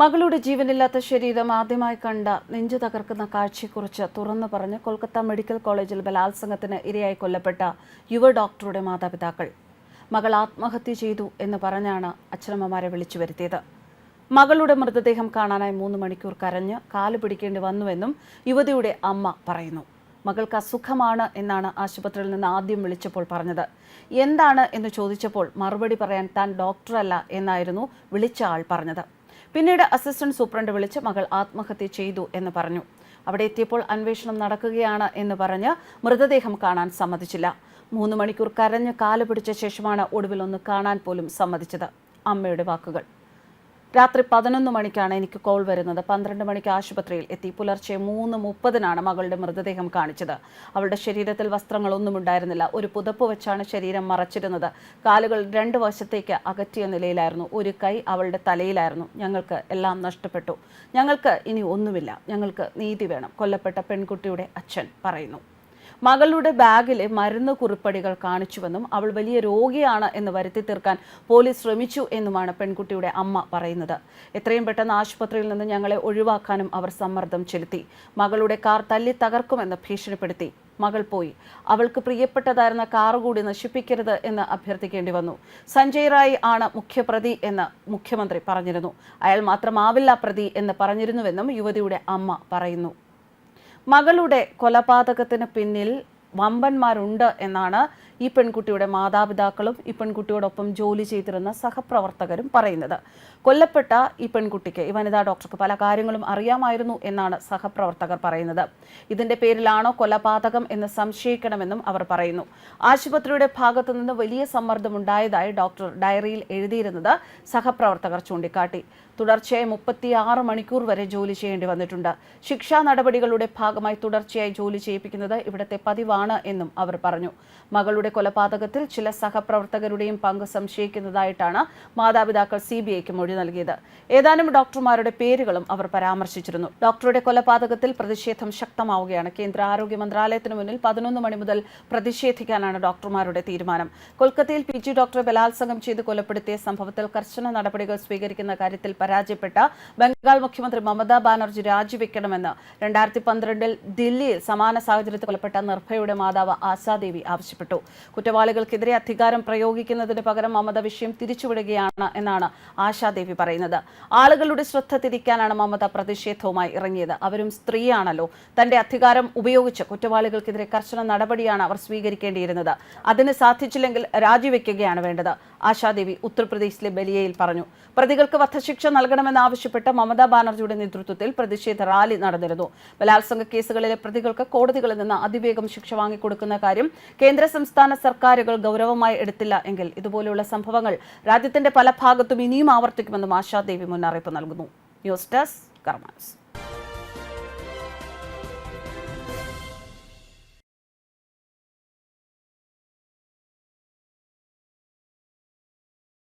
മകളുടെ ജീവനില്ലാത്ത ശരീരം ആദ്യമായി കണ്ട നെഞ്ചു തകർക്കുന്ന കാഴ്ചയെക്കുറിച്ച് തുറന്നു പറഞ്ഞ് കൊൽക്കത്ത മെഡിക്കൽ കോളേജിൽ ബലാത്സംഗത്തിന് ഇരയായി കൊല്ലപ്പെട്ട യുവ ഡോക്ടറുടെ മാതാപിതാക്കൾ. മകൾ ആത്മഹത്യ ചെയ്തു എന്ന് പറഞ്ഞാണ് അച്ഛനമ്മമാരെ വിളിച്ചു വരുത്തിയത്. മകളുടെ മൃതദേഹം കാണാനായി മൂന്ന് മണിക്കൂർ കരഞ്ഞ് കാൽ പിടിക്കേണ്ടി വന്നുവെന്നും യുവതിയുടെ അമ്മ പറയുന്നു. മകൾക്ക് അസുഖമാണ് എന്നാണ് ആശുപത്രിയിൽ നിന്ന് ആദ്യം വിളിച്ചപ്പോൾ പറഞ്ഞത്. എന്താണ് എന്ന് ചോദിച്ചപ്പോൾ മറുപടി പറയാൻ താൻ ഡോക്ടറല്ല എന്നായിരുന്നു വിളിച്ച ആൾ പറഞ്ഞത്. പിന്നീട് അസിസ്റ്റന്റ് സൂപ്രണ്ട് വിളിച്ച് മകൾ ആത്മഹത്യ ചെയ്തു എന്ന് പറഞ്ഞു. അവിടെ എത്തിയപ്പോൾ അന്വേഷണം നടക്കുകയാണ് എന്ന് പറഞ്ഞ് മൃതദേഹം കാണാൻ സമ്മതിച്ചില്ല. മൂന്ന് മണിക്കൂർ കരഞ്ഞ് കാൽ പിടിച്ച ശേഷമാണ് ഒടുവിൽ ഒന്ന് കാണാൻ പോലും സമ്മതിച്ചത്. അമ്മയുടെ വാക്കുകൾ. രാത്രി പതിനൊന്ന് മണിക്കാണ് എനിക്ക് കോൾ വരുന്നത്. പന്ത്രണ്ട് മണിക്ക് ആശുപത്രിയിൽ എത്തി. പുലർച്ചെ മൂന്ന് മുപ്പതിനാണ് മകളുടെ മൃതദേഹം കാണിച്ചത്. അവളുടെ ശരീരത്തിൽ വസ്ത്രങ്ങളൊന്നും ഉണ്ടായിരുന്നില്ല. ഒരു പുതപ്പ് വെച്ചാണ് ശരീരം മറച്ചിരുന്നത്. കാലുകൾ രണ്ട് വശത്തേക്ക് അകറ്റിയ നിലയിലായിരുന്നു. ഒരു കൈ അവളുടെ തലയിലായിരുന്നു. ഞങ്ങൾക്ക് എല്ലാം നഷ്ടപ്പെട്ടു. ഞങ്ങൾക്ക് ഇനി ഒന്നുമില്ല. ഞങ്ങൾക്ക് നീതി വേണം. കൊല്ലപ്പെട്ട പെൺകുട്ടിയുടെ അച്ഛൻ പറയുന്നു. മകളുടെ ബാഗിലെ മരുന്ന് കുറിപ്പടികൾ കാണിച്ചുവെന്നും അവൾ വലിയ രോഗിയാണ് എന്ന് വരുത്തി തീർക്കാൻ പോലീസ് ശ്രമിച്ചു എന്നുമാണ് പെൺകുട്ടിയുടെ അമ്മ പറയുന്നത്. എത്രയും പെട്ടെന്ന് ആശുപത്രിയിൽ നിന്ന് ഞങ്ങളെ ഒഴിവാക്കാനും അവർ സമ്മർദ്ദം ചെലുത്തി. മകളുടെ കാർ തല്ലി തകർക്കുമെന്ന് ഭീഷണിപ്പെടുത്തി. മകൾ പോയി. അവൾക്ക് പ്രിയപ്പെട്ടതായിരുന്ന കാർ കൂടി നശിപ്പിക്കരുത് എന്ന് അഭ്യർത്ഥിക്കേണ്ടി വന്നു. സഞ്ജയ് റായ് ആണ് മുഖ്യപ്രതി എന്ന് മുഖ്യമന്ത്രി പറഞ്ഞിരുന്നു. അയാൾ മാത്രമാവില്ല പ്രതി എന്ന് പറഞ്ഞിരുന്നുവെന്നും യുവതിയുടെ അമ്മ പറയുന്നു. മകളുടെ കൊലപാതകത്തിന് പിന്നിൽ വമ്പന്മാരുണ്ട് എന്നാണ് ഈ പെൺകുട്ടിയുടെ മാതാപിതാക്കളും ഈ പെൺകുട്ടിയോടൊപ്പം ജോലി ചെയ്തിരുന്ന സഹപ്രവർത്തകരും പറയുന്നത്. കൊല്ലപ്പെട്ട ഈ പെൺകുട്ടിക്ക് ഈ വനിതാ ഡോക്ടർക്ക് പല കാര്യങ്ങളും അറിയാമായിരുന്നു എന്നാണ് സഹപ്രവർത്തകർ പറയുന്നത്. ഇതിന്റെ പേരിലാണോ കൊലപാതകം എന്ന് സംശയിക്കണമെന്നും അവർ പറയുന്നു. ആശുപത്രിയുടെ ഭാഗത്തു നിന്ന് വലിയ സമ്മർദ്ദമുണ്ടായതായി ഡോക്ടർ ഡയറിയിൽ എഴുതിയിരുന്നത് സഹപ്രവർത്തകർ ചൂണ്ടിക്കാട്ടി. തുടർച്ചയായി മുപ്പത്തിയാറ് മണിക്കൂർ വരെ ജോലി ചെയ്യേണ്ടി വന്നിട്ടുണ്ട്. ശിക്ഷാ നടപടികളുടെ ഭാഗമായി തുടർച്ചയായി ജോലി ചെയ്യിപ്പിക്കുന്നത് ഇവിടുത്തെ പതിവാണ് എന്നും അവർ പറഞ്ഞു. മകളുടെ കൊലപാതകത്തിൽ ചില സഹപ്രവർത്തകരുടെയും പങ്ക് സംശയിക്കുന്നതായിട്ടാണ് മാതാപിതാക്കൾ സി ബി ഐക്ക് മൊഴി നൽകിയത്. ഏതാനും ഡോക്ടർമാരുടെ പേരുകളും അവർ പരാമർശിച്ചിരുന്നു. ഡോക്ടറുടെ കൊലപാതകത്തിൽ പ്രതിഷേധം ശക്തമാവുകയാണ്. കേന്ദ്ര ആരോഗ്യ മന്ത്രാലയത്തിന് മുന്നിൽ പതിനൊന്ന് മണി മുതൽ പ്രതിഷേധിക്കാനാണ് ഡോക്ടർമാരുടെ തീരുമാനം. കൊൽക്കത്തയിൽ പി ജി ഡോക്ടറെ ബലാത്സംഗം ചെയ്ത് കൊലപ്പെടുത്തിയ സംഭവത്തിൽ കർശന നടപടികൾ സ്വീകരിക്കുന്ന കാര്യത്തിൽ പരാജയപ്പെട്ട ബംഗാൾ മുഖ്യമന്ത്രി മമതാ ബാനർജി രാജിവെക്കണമെന്ന് രണ്ടായിരത്തി പന്ത്രണ്ടിൽ ദില്ലിയിൽ സമാന സാഹചര്യത്തിൽ കൊലപ്പെട്ട നിർഭയയുടെ മാതാവ് ആശാദേവി ആവശ്യപ്പെട്ടു. കുറ്റവാളികൾക്കെതിരെ അധികാരം പ്രയോഗിക്കുന്നതിന് പകരം മമത വിഷയം തിരിച്ചുവിടുകയാണ് എന്നാണ് ആശാദേവി പറയുന്നത്. ആളുകളുടെ ശ്രദ്ധ തിരിക്കാനാണ് മമത പ്രതിഷേധവുമായി ഇറങ്ങിയത്. അവരും സ്ത്രീയാണല്ലോ. തന്റെ അധികാരം ഉപയോഗിച്ച് കുറ്റവാളികൾക്കെതിരെ കർശന നടപടിയാണ് അവർ സ്വീകരിക്കേണ്ടിയിരുന്നത്. അതിന് സാധിച്ചില്ലെങ്കിൽ രാജിവെക്കുകയാണ് വേണ്ടത്. ആശാദേവി ഉത്തർപ്രദേശിലെ ബലിയയിൽ പറഞ്ഞു. പ്രതികൾക്ക് വധശിക്ഷ നൽകണമെന്നാവശ്യപ്പെട്ട് മമതാ ബാനർജിയുടെ നേതൃത്വത്തിൽ പ്രതിഷേധ റാലി നടന്നിരുന്നു. ബലാത്സംഗ കേസുകളിലെ പ്രതികൾക്ക് കോടതികളിൽ നിന്ന് അതിവേഗം ശിക്ഷ വാങ്ങിക്കൊടുക്കുന്ന കാര്യം കേന്ദ്ര സംസ്ഥാന സർക്കാരുകൾ ഗൗരവമായി എടുത്തില്ല എങ്കിൽ ഇതുപോലെയുള്ള സംഭവങ്ങൾ രാജ്യത്തിന്റെ പല ഭാഗത്തും ഇനിയും ആവർത്തിക്കുമെന്നും ആശാദേവി മുന്നറിയിപ്പ് നൽകുന്നു. News desk കർമാൻസ്